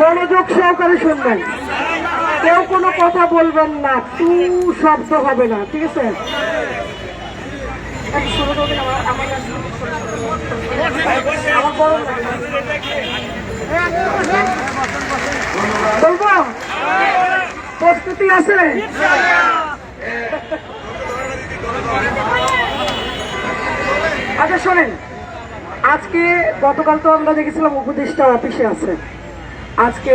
মনোযোগ সহকারে শুনবেন। কেউ কোনো কথা বলবেন না তু শব্দ হবে না, ঠিক আছে। বলব? প্রস্তুতি আছে? আচ্ছা শোনেন। আজকে গতকাল তো আমরা দেখেছিলাম উপদেষ্টা অফিসে আছে। আজকে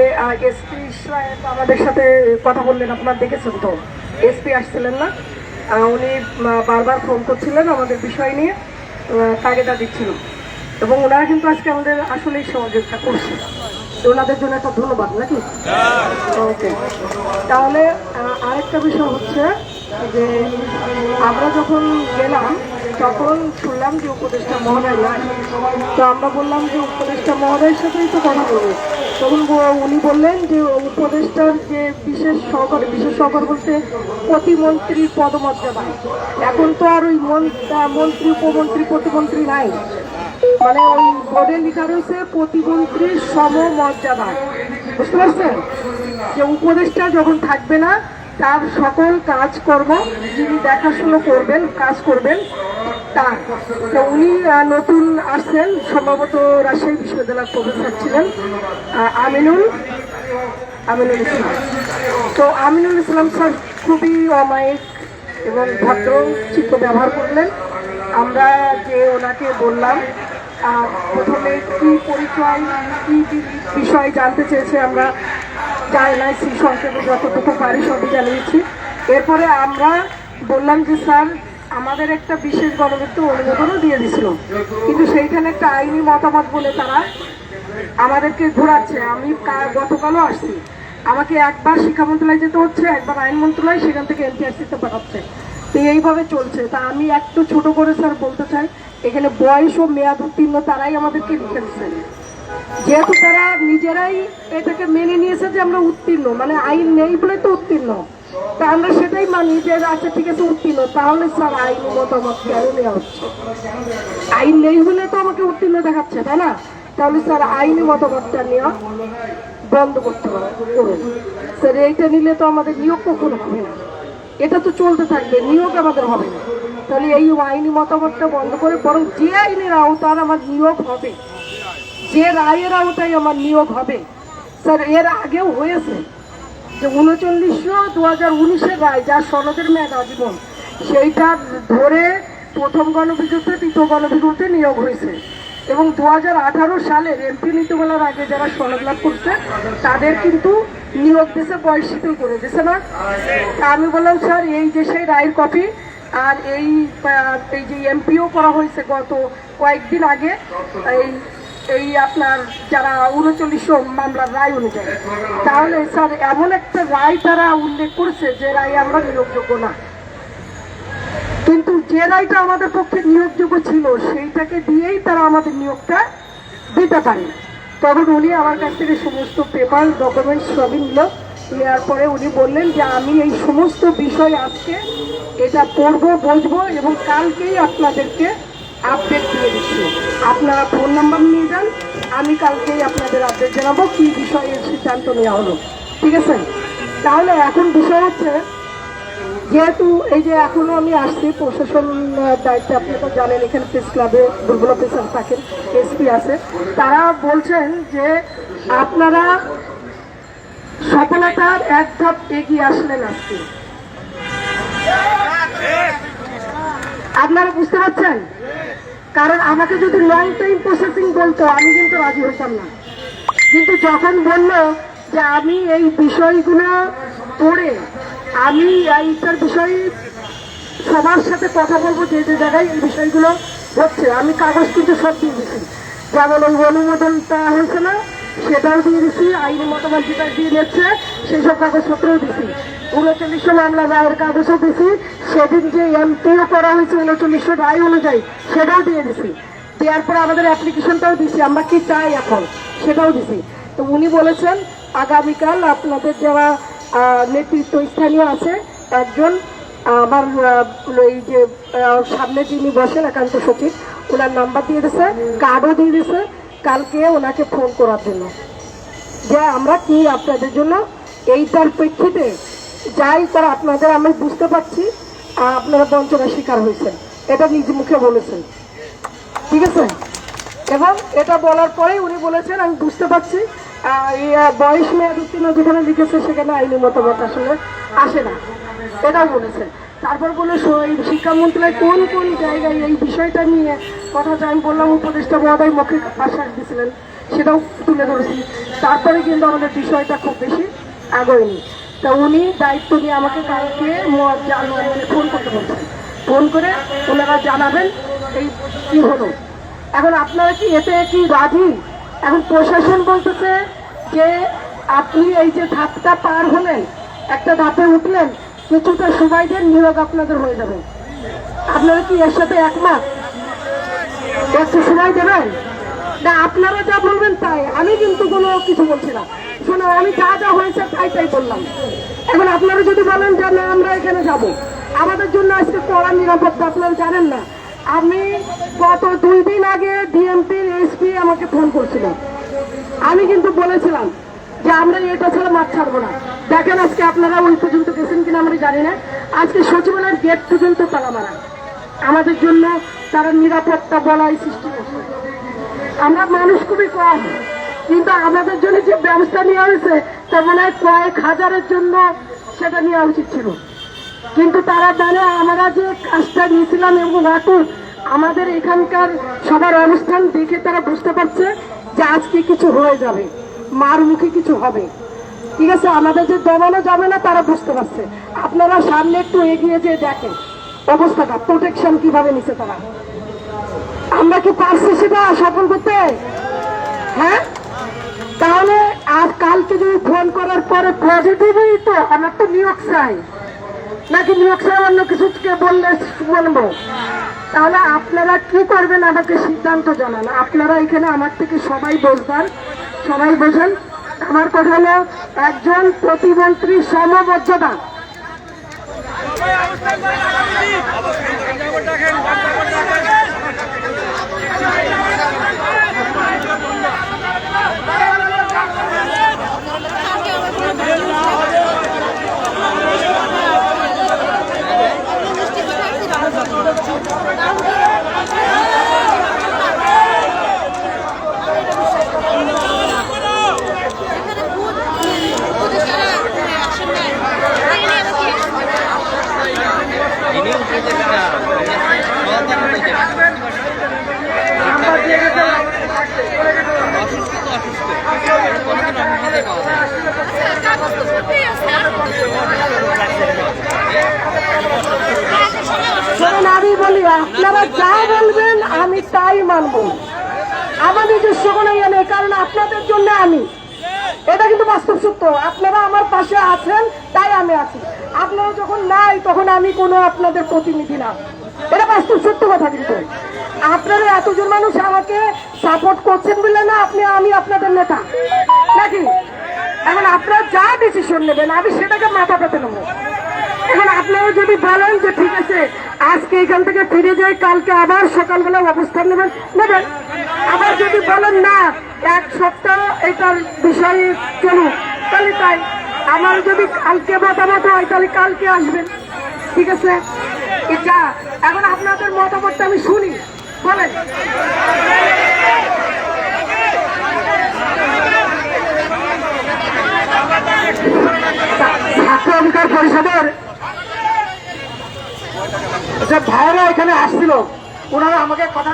এসপি সাহেব আমাদের সাথে কথা বললেন, আপনার দেখেছেন তো এসপি আসছিলেন না। উনি বারবার ফোন করছিলেন আমাদের বিষয় নিয়ে তাগিদা দিচ্ছিল। এবং ওনারা কিন্তু আজকে আমাদের আসলেই সহযোগিতা করছে ওনাদের জন্য একটা ধন্যবাদ, নাকি? ওকে তাহলে আরেকটা বিষয় হচ্ছে যে, আমরা যখন গেলাম, তখন শুনলাম যে উপদেষ্টা মহোদয় নাই তো আমরা বললাম যে উপদেষ্টা মহোদয়ের সাথেই তো কথা বলব। তখন উনি বললেন যে উপদেষ্টার যে বিশেষ সহকারী, বিশেষ সহকার বলতে প্রতিমন্ত্রীর পদমর্যাদা এখন তো আর ওই মন- মন্ত্রী, উপমন্ত্রী, প্রতিমন্ত্রী নাই। মানে ওই বোর্ডে লেখা রয়েছে প্রতিমন্ত্রীর সমমর্যাদা। বুঝতে পারছেন? যে উপদেষ্টা যখন থাকবে না, তার সকল কাজকর্ম যিনি দেখাশুনো করবেন, কাজ করবেন তার। তো উনি নতুন আসছেন, সম্ভবত রাজশাহী বিশ্ববিদ্যালয়ের প্রফেসর ছিলেন আমিনুল আমিনুল ইসলাম। তো আমিনুল ইসলাম স্যার খুবই অমায়িক এবং ভদ্র চিত্র ব্যবহার করলেন। আমরা যে ওনাকে বললাম প্রথমে কি পরিচয়, কি কি বিষয় জানতে চেয়েছে আমরা জানাইছি সংক্ষেপে যতটুকু পারি সবই জানিয়েছি। এরপরে আমরা বললাম যে স্যার আমাদের একটা বিশেষ গণবিত্ত অনুমোদনও দিয়ে দিছিল। কিন্তু সেইখানে একটা আইনি মতামত বলে তারা আমাদেরকে ঘোরাচ্ছে। আমি গতকালও আসছি। আমাকে একবার শিক্ষা মন্ত্রণালয় যেতে হচ্ছে, একবার আইন মন্ত্রণালয়, সেখান থেকে এনটিআরসিতে পাঠাচ্ছে। তো এইভাবে চলছে। তা আমি একটু ছোট করে স্যার বলতে চাই, এখানে বয়স ও মেয়াদ উত্তীর্ণ তারাই আমাদেরকে লিখে দিচ্ছে। যেহেতু তারা নিজেরাই এটাকে মেনে নিয়েছে যে আমরা উত্তীর্ণ মানে আইন নেই বলে তো উত্তীর্ণ। তা আমরা সেটাই মানি যে আচ্ছা ঠিক আছে, উত্তীর্ণ। তাহলে স্যার, আইনি মতামত কেন নেওয়া হচ্ছে? আইন নেই বলে তো আমাকে উত্তীর্ণ দেখাচ্ছে, তাই না? তাহলে স্যার, আইনি মতামতটা নেওয়া বন্ধ করতে করুন। স্যার, এইটা নিলে তো আমাদের নিয়োগ কখনো হবে না। এটা তো চলতে থাকবে, নিয়োগ আমাদের হবে না। তাহলে এই আইনি মতামতটা বন্ধ করে বরং যে আইনের আওতার আমার নিয়োগ হবে, যে রায়ের আওতায় আমার নিয়োগ হবে, স্যার, এর আগেও হয়েছে। যে উনচল্লিশশো দু হাজার উনিশের রায় যার সনদের মেয়াদ আজীবন। সেইটা ধরে প্রথম গণবিদ্যুতে তৃতীয় গণবিদ্যুতে নিয়োগ হয়েছে। এবং দু হাজার আঠারো সালের এমপি নীতিমালার আগে যারা সনদ লাভ করছে, তাদের কিন্তু নিয়োগ দিয়েছে বয়স শিথিল করে দিয়েছে না। আমি বললাম, স্যার, এই যে সেই রায়ের কপি আর এই এই যে এমপিও করা হয়েছে গত কয়েকদিন আগে, এই এই আপনার যারা উনচল্লিশ মামলার রায় অনুযায়ী, তাহলে স্যার, এমন একটা রায় তারা উল্লেখ করছে যে রায় আমরা নিয়োগযোগ্য না। কিন্তু যে রায়টা আমাদের পক্ষে নিয়োগযোগ্য ছিল, সেইটাকে দিয়েই তারা আমাদের নিয়োগটা দিতে পারে। তখন উনি আমার কাছ থেকে সমস্ত পেপার ডকুমেন্টস সবই নিল। নেওয়ার পরে উনি বললেন যে, আমি এই সমস্ত বিষয় আজকে এটা পড়ব, বুঝব এবং কালকেই আপনাদেরকে আপডেট দিয়ে দিচ্ছি। আপনারা ফোন নাম্বার নিয়ে যান, আমি কালকেই আপনাদের আপডেট জানাব কি বিষয়ে সিদ্ধান্ত নেওয়া হলো। ঠিক আছে? তাহলে এখন বিষয় হচ্ছে, যেহেতু এই যে এখনও আমি আসছি, প্রশাসন দায়িত্বে, আপনি তো জানেন, এখানে প্রেস ক্লাবে দুর্বল অফিসার থাকেন এসপি আছে। তারা বলছেন যে আপনারা সফলতার এক ধাপ এগিয়ে আসলেন আজকে। আপনারা বুঝতে পারছেন? কারণ আমাকে যদি লং টাইম প্রসেসিং বলতো, আমি কিন্তু রাজি হতাম না। কিন্তু যখন বলল যে আমি এই বিষয়গুলো পড়ে আমি এইটার বিষয়ে সবার সাথে কথা বলব, যে যে জায়গায় এই বিষয়গুলো হচ্ছে, আমি কাগজ কিন্তু সব দিয়ে দিচ্ছি যেমন ওই অনুমোদনটা হয়েছে না, সেটাও দিয়ে দিচ্ছি আইনি মতামত যেটা দিয়ে নিচ্ছে সেই সব কাগজপত্রও দিচ্ছি উনচল্লিশশো মামলা রায়ের কাগজও দিছি সেদিন যে এমপিও করা হয়েছে উনচল্লিশশো রায় অনুযায়ী, সেটাও দিয়ে দিছি দেওয়ার পরে আমাদের অ্যাপ্লিকেশনটাও দিছি আমরা কি চাই এখন, সেটাও দিছি তো উনি বলেছেন, আগামীকাল আপনাদের যারা নেতৃত্ব স্থানীয় আছে, একজন আমার এই যে সামনে যিনি বসেন একান্ত সচিব, ওনার নাম্বার দিয়ে দিছে কার্ডও দিয়ে দিছে কালকে ওনাকে ফোন করার জন্য। যে আমরা কি আপনাদের জন্য, এইটার প্রেক্ষিতে যাই তারা আপনাদের আমি বুঝতে পারছি আপনারা বঞ্চনার শিকার হয়েছেন। এটা নিজ মুখে বলেছেন। ঠিক আছে? এবং এটা বলার পরেই উনি বলেছেন, আমি বুঝতে পারছি বয়স মেয়াদ উত্তীর্ণ যেখানে লিখেছে, সেখানে আইনি মতামত আসলে আসে না। এটাও বলেছেন। তারপর বলে, স- এই শিক্ষা কোন কোন জায়গায় এই বিষয়টা নিয়ে কথাটা আমি বললাম, উপদেষ্টা মহোদয় মৌখিক আশ্বাস দিয়েছিলেন, সেটাও তুলে ধরেছি তারপরে কিন্তু আমাদের বিষয়টা খুব বেশি আগয়নি। তা উনি দায়িত্ব নিয়ে আমাকে কালকে ফোন করতে বলছেন। ফোন করে ওনারা জানাবেন এই কি হলো। এখন আপনারা কি এতে কি রাজি? এখন প্রশাসন বলতেছে যে আপনি এই যে ধাপটা পার হলেন, একটা ধাপে উঠলেন, কিছুটা সময় দেন, নিয়োগ আপনাদের হয়ে যাবে। আপনারা কি এর সাথে একমত? একটু সময় দেবেন? না, আপনারা যা বলবেন তাই। আমি কিন্তু কোনো কিছু বলছি না। শোনো, আমি যা যা হয়েছে তাই তাই বললাম এখন আপনারা যদি বলেন যে না, আমরা এখানে যাব। আমাদের জন্য আজকে কড়া নিরাপত্তা, আপনারা জানেন না। আমি গত দুই দিন আগে ডিএমপির এসপি আমাকে ফোন করছিল আমি কিন্তু বলেছিলাম যে আমরা এটা ছাড়া মাছ ছাড়বো না। দেখেন আজকে আপনারা ওই পর্যন্ত গেছেন কিনা আমরা জানি না। আজকে সচিবালয়ের গেট পর্যন্ত তালা মারা। আমাদের জন্য তারা নিরাপত্তা বলাই সৃষ্টি করছে। আমরা মানুষ খুবই কম। কিন্তু আমাদের জন্য যে ব্যবস্থা নেওয়া হয়েছে তা মনে হয় কয়েক হাজারের জন্য সেটা নেওয়া উচিত ছিল। কিন্তু তারা জানে আমরা যে কাজটা নিয়েছিলাম এবং অটুট আমাদের এখানকার সবার অনুষ্ঠান দেখে তারা বুঝতে পারছে যে আজকে কিছু হয়ে যাবে, মার মুখে কিছু হবে। ঠিক আছে, আমাদের যে দমানো যাবে না, তারা বুঝতে পারছে। আপনারা সামনে একটু এগিয়ে যেয়ে দেখেন অবস্থাটা প্রোটেকশন কীভাবে নিছে তারা। আমরা কি পারছি সেটা সফল করতে? হ্যাঁ? তাহলে আর কালকে যদি ফোন করার পরে পজিটিভই তো, আমার তো নিয়োগ চাই নাকি নিয়োগ চাই অন্য কিছুকে বললে বলব তাহলে আপনারা কি করবেন আমাকে সিদ্ধান্ত জানান। আপনারা এখানে আমার থেকে সবাই বসবেন, সবাই বোঝেন আমার কথা হলো, একজন প্রতিমন্ত্রী সমমর্যাদা। Thank you. আপনারা যা বলবেন, আমি তাই মানব। আমার নিজস্ব কোনো ইয়ে নেই, কারণ আপনাদের জন্য আমি। এটা কিন্তু বাস্তব সত্য আপনারা আমার পাশে আছেন, তাই আমি আছি। আপনারা যখন নাই, তখন আমি কোনো আপনাদের প্রতিনিধি না। এটা বাস্তব সত্য কথা কিন্তু। আপনারা এতজন মানুষ আমাকে সাপোর্ট করছেন বলে না, আপনি, আমি আপনাদের নেতা। নাকি? এখন আপনারা যা ডিসিশন নেবেন, আমি সেটাকে মাথা পেতে নেব। এখন আপনারা যদি বলেন যে ঠিক আছে, আজকে এখান থেকে ফিরে যাই, কালকে আবার সকালবেলা অবস্থান নেবেন নেবেন। আবার যদি বলেন না, এক সপ্তাহ এটার বিষয়ে চলুক, তাহলে তাই। আমার যদি কালকে মতামত হয়, তাহলে কালকে আসবেন। ঠিক আছে? এটা এখন আপনাদের মতামতটা আমি শুনি। বলেন। ছাত্র অধিকার পরিষদের যে ভাইরা এখানে আসছিল, ওনারা আমাকে কথা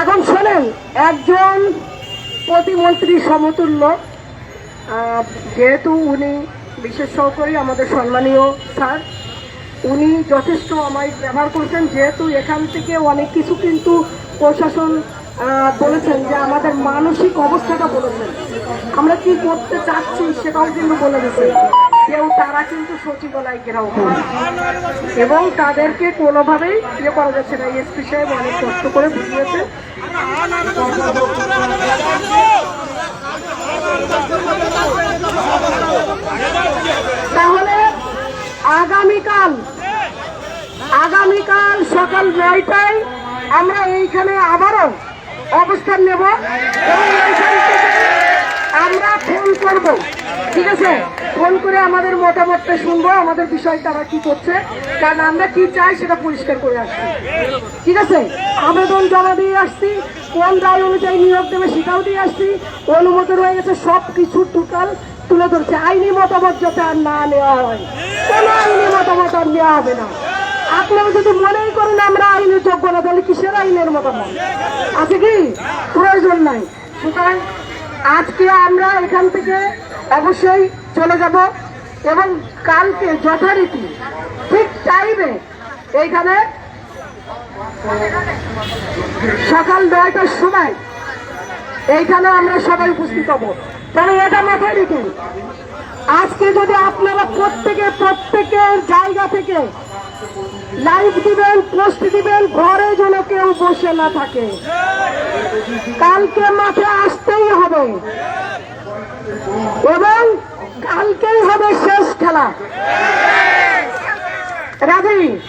এখন শোনেন, একজন প্রতিমন্ত্রী সমতুল্য যেহেতু উনি বিশেষ সহকারী আমাদের সম্মানীয় স্যার, উনি যথেষ্ট আমায় ব্যবহার করছেন, যেহেতু এখান থেকে অনেক কিছু কিন্তু প্রশাসন বলেছেন যে আমাদের মানসিক অবস্থাটা বলেছেন। আমরা কি করতে চাচ্ছি সেটাও কিন্তু বলে দিয়েছে কেউ তারা কিন্তু সচিবালয় ঘেরাও এবং তাদেরকে কোনোভাবেই ইয়ে করা যাচ্ছে না। এসপি সাহেব অনেক কষ্ট করে বুঝিয়েছেন। তাহলে আগামীকাল আগামীকাল সকাল নয়টায় আমরা এইখানে আবারও অবস্থান নেব। আমরা ফোন করব। ঠিক আছে? ফোন করে আমাদের মতামতটা শুনব, আমাদের বিষয় তারা কি করছে, কারণ আমরা কি চাই সেটা পরিষ্কার করে আসছি। ঠিক আছে? আবেদন জমা দিয়ে আসছি, কোন রায় অনুযায়ী নিয়োগ দেবে সেটাও দিয়ে আসছি, অনুমোদন হয়ে গেছে সব কিছু টোটাল তুলে ধরছে। আইনি মতামত যাতে আর না নেওয়া হয়। কোনো আইনি মতামত আর নেওয়া হবে না। আপনারা যদি মনেই করেন আমরা আইনের যোগ্য না, তাহলে কিসের আইনের মতামত? প্রয়োজন নাই। সুতরাং আজকে আমরা এখান থেকে অবশ্যই চলে যাব এবং কালকে যথারীতি ঠিক টাইমে এইখানে সকাল নয়টার সময় এইখানে আমরা সবাই উপস্থিত হব। তবে এটা মাথায় রেখে, আজকে যদি আপনারা প্রত্যেকে, প্রত্যেকের থেকে। লাইভ দিবেন, পোস্ট দিবেন, ঘরে যেন কেউ বসে না থাকে। কালকে মাঠে আসতেই হবে। এবং কালকেই হবে শেষ খেলা। রাজি?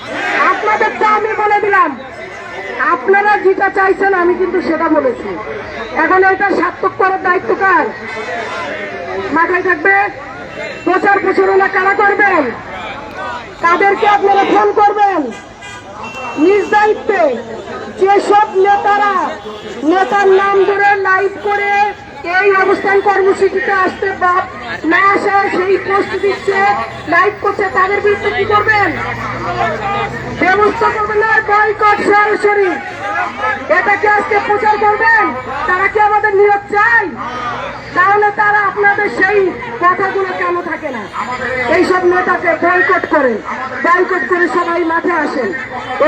আপনাদেরটা আমি বলে দিলাম। আপনারা যেটা চাইছেন, আমি কিন্তু সেটা বলেছি। এখন এটা সার্থক করার দায়িত্ব কার? মাথায় থাকবে? প্রচার প্রচারণা কারা করবেন? তাদেরকে আপনারা ফোন করবেন। নিজ দায়িত্বে যেসব নেতারা নেতার নাম ধরে লাইভ করে এই অবস্থান কর্মসূচিতে আসতে বা না আসা সেই পোস্ট দিচ্ছে, লাইভ করছে, তাদের বিরুদ্ধে কি করবেন? ব্যবস্থা করবেন না, বয়কট সরাসরি। এটা কি আজকে প্রচার করবেন? তারা কি আমাদের নিয়োগ চাই তাহলে তারা আপনাদের সেই কথাগুলো কেন থাকে না? এইসব নেতাকে বয়কট করেন বয়কট করে সবাই মাঠে আসেন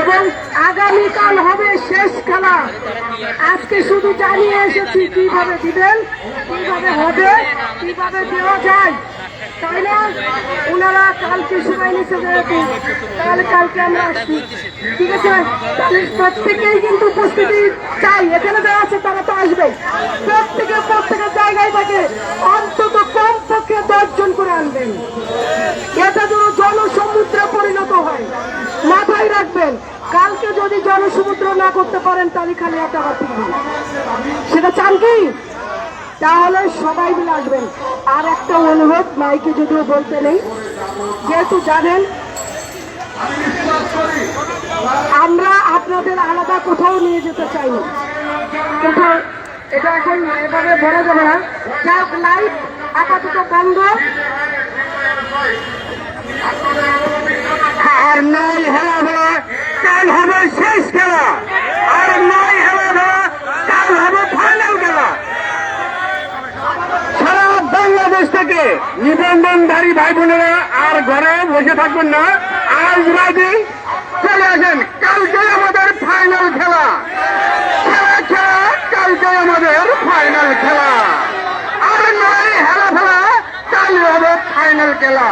এবং আগামীকাল হবে শেষ খেলা। আজকে শুধু জানিয়ে এসেছি কীভাবে দিবেন, কীভাবে হবে, কীভাবে দেওয়া যায়। তাই না? ওনারা কালকে সময় নিচ্ছে যেহেতু, তাহলে কালকে আমরা আসছি। ঠিক আছে? তাহলে প্রত্যেকেই কিন্তু উপস্থিতি চাই। এখানে যারা আছে, তারা তো আসবে প্রত্যেকে প্রত্যেকের জায়গায় থাকে অন্তত কম পক্ষে দশজন করে আনবেন। এটা যেন জনসমুদ্রে পরিণত হয়। মাথায় রাখবেন, কালকে যদি জনসমুদ্র না করতে পারেন, তাহলে খালি একটা হাতি সেটা চান কি? তাহলে সবাই মিলে আসবেন। আর একটা অনুরোধ, মাইকে যদিও বলতে নেই, যেহেতু জানেন, আমরা আপনাদের আলাদা কোথাও নিয়ে যেতে চাই কোথাও এটা এখন এভাবে বলা যাবে না। হোক লাইভ আপাতত বন্ধ। আর নয় ধরা কাল হবে শেষ খেলা। আর নয় হেলা ধরা কাল হবে ফাইনাল খেলা সারা বাংলাদেশ থেকে নিবন্ধনধারী ভাই বোনেরা আর ঘরে বসে থাকবেন না। আজ রাজি চলে আসেন, কালকে আমাদের ফাইনাল খেলা। খেলা খেলা কালকে আমাদের ফাইনাল খেলা। আর নয়, হেলা ফেলা, কাল হবে ফাইনাল খেলা।